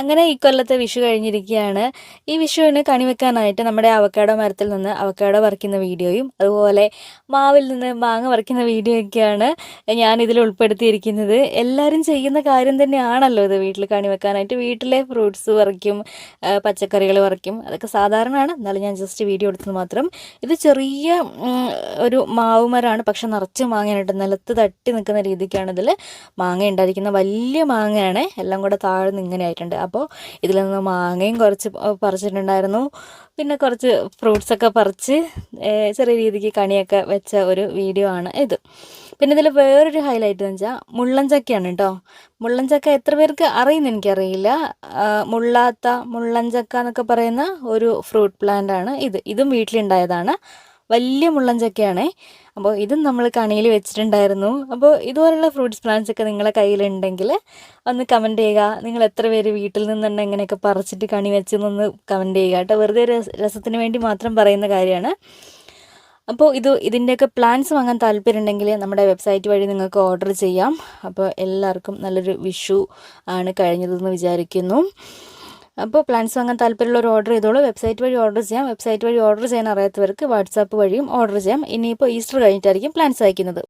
അങ്ങനെ ഈ കൊല്ലത്തെ വിഷു കഴിഞ്ഞിരിക്കുകയാണ്. ഈ വിഷുവിന് കണി വെക്കാനായിട്ട് നമ്മുടെ അവക്കാടോ മരത്തിൽ നിന്ന് അവക്കാടോ പറിക്കുന്ന വീഡിയോയും അതുപോലെ മാവിൽ നിന്ന് മാങ്ങ പറിക്കുന്ന വീഡിയോ ഒക്കെയാണ് ഞാൻ ഇതിൽ ഉൾപ്പെടുത്തിയിരിക്കുന്നത്. എല്ലാവരും ചെയ്യുന്ന കാര്യം തന്നെയാണല്ലോ ഇത്. വീട്ടിൽ കണി വെക്കാനായിട്ട് വീട്ടിലെ ഫ്രൂട്ട്സ് പറിക്കും പച്ചക്കറികൾ പറിക്കും. അതൊക്കെ സാധാരണയാണ് എന്നാലും ഞാൻ ജസ്റ്റ് വീഡിയോ എടുത്തത് മാത്രം. ഇത് ചെറിയ ഒരു മാവ് മരമാണ്. പക്ഷെ നിറച്ച് മാങ്ങയായിട്ട് നിലത്ത് തട്ടി നിൽക്കുന്ന രീതിക്കാണ് ഇതിൽ മാങ്ങ ഉണ്ടായിരിക്കുന്ന വലിയ മാങ്ങയാണ്. എല്ലാം കൂടെ താഴ്ന്ന് ഇങ്ങനെ ആയിട്ടുണ്ട്. അപ്പോൾ ഇതിൽ നിന്ന് മാങ്ങയും കുറച്ച് പറിച്ചിട്ടുണ്ടായിരുന്നു. പിന്നെ കുറച്ച് ഫ്രൂട്ട്സൊക്കെ പറിച്ച് ചെറിയ രീതിക്ക് കണിയൊക്കെ വെച്ച ഒരു വീഡിയോ ആണ് ഇത്. പിന്നെ ഇതിൽ വേറൊരു ഹൈലൈറ്റ് എന്ന് വെച്ചാൽ മുള്ളഞ്ചക്കയാണ് കേട്ടോ മുള്ളഞ്ചക്ക എത്ര പേർക്ക് അറിയുന്ന എനിക്കറിയില്ല. മുള്ളാത്ത മുള്ളഞ്ചക്ക എന്നൊക്കെ പറയുന്ന ഒരു ഫ്രൂട്ട് പ്ലാന്റ് ആണ് ഇത്. ഇതും വീട്ടിലുണ്ടായതാണ്. വലിയ മുള്ളൻ അപ്പോൾ ഇതും നമ്മൾ കണിയിൽ വെച്ചിട്ടുണ്ടായിരുന്നു. അപ്പോൾ ഇതുപോലുള്ള ഫ്രൂട്ട്സ് പ്ലാന്റ്സ് ഒക്കെ നിങ്ങളുടെ കയ്യിലുണ്ടെങ്കിൽ ഒന്ന് കമന്റ് ചെയ്യുക. നിങ്ങൾ എത്ര പേര് വീട്ടിൽ നിന്ന് തന്നെ ഇങ്ങനെയൊക്കെ പറിച്ചിട്ട് കണി വെച്ചെന്നൊന്ന് കമന്റ് ചെയ്യുക കേട്ടോ. വെറുതെ രസത്തിന് വേണ്ടി മാത്രം പറയുന്ന കാര്യമാണ്. അപ്പോൾ ഇത് ഇതിന്റെയൊക്കെ പ്ലാൻസ് വാങ്ങാൻ താല്പര്യമുണ്ടെങ്കിൽ നമ്മുടെ വെബ്സൈറ്റ് വഴി നിങ്ങൾക്ക് ഓർഡർ ചെയ്യാം. അപ്പോൾ എല്ലാവർക്കും നല്ലൊരു വിഷു ആണ് കഴിഞ്ഞതെന്ന് വിചാരിക്കുന്നു. അപ്പോൾ പ്ലാൻസ് വാങ്ങാൻ ഒരു ഓർഡർ ചെയ്തോളൂ. വെബ്സൈറ്റ് വഴി ഓർഡർ ചെയ്യാം. വെബ്സൈറ്റ് വഴി ഓർഡർ ചെയ്യാൻ അറിയാത്തവർക്ക് വാട്സാപ്പ് വഴിയും ഓർഡർ ചെയ്യാം. ഇനിയിപ്പോൾ ഈസ്റ്റർ കഴിഞ്ഞിട്ടായിരിക്കും പ്ലാൻസ് അയക്കുന്നത്.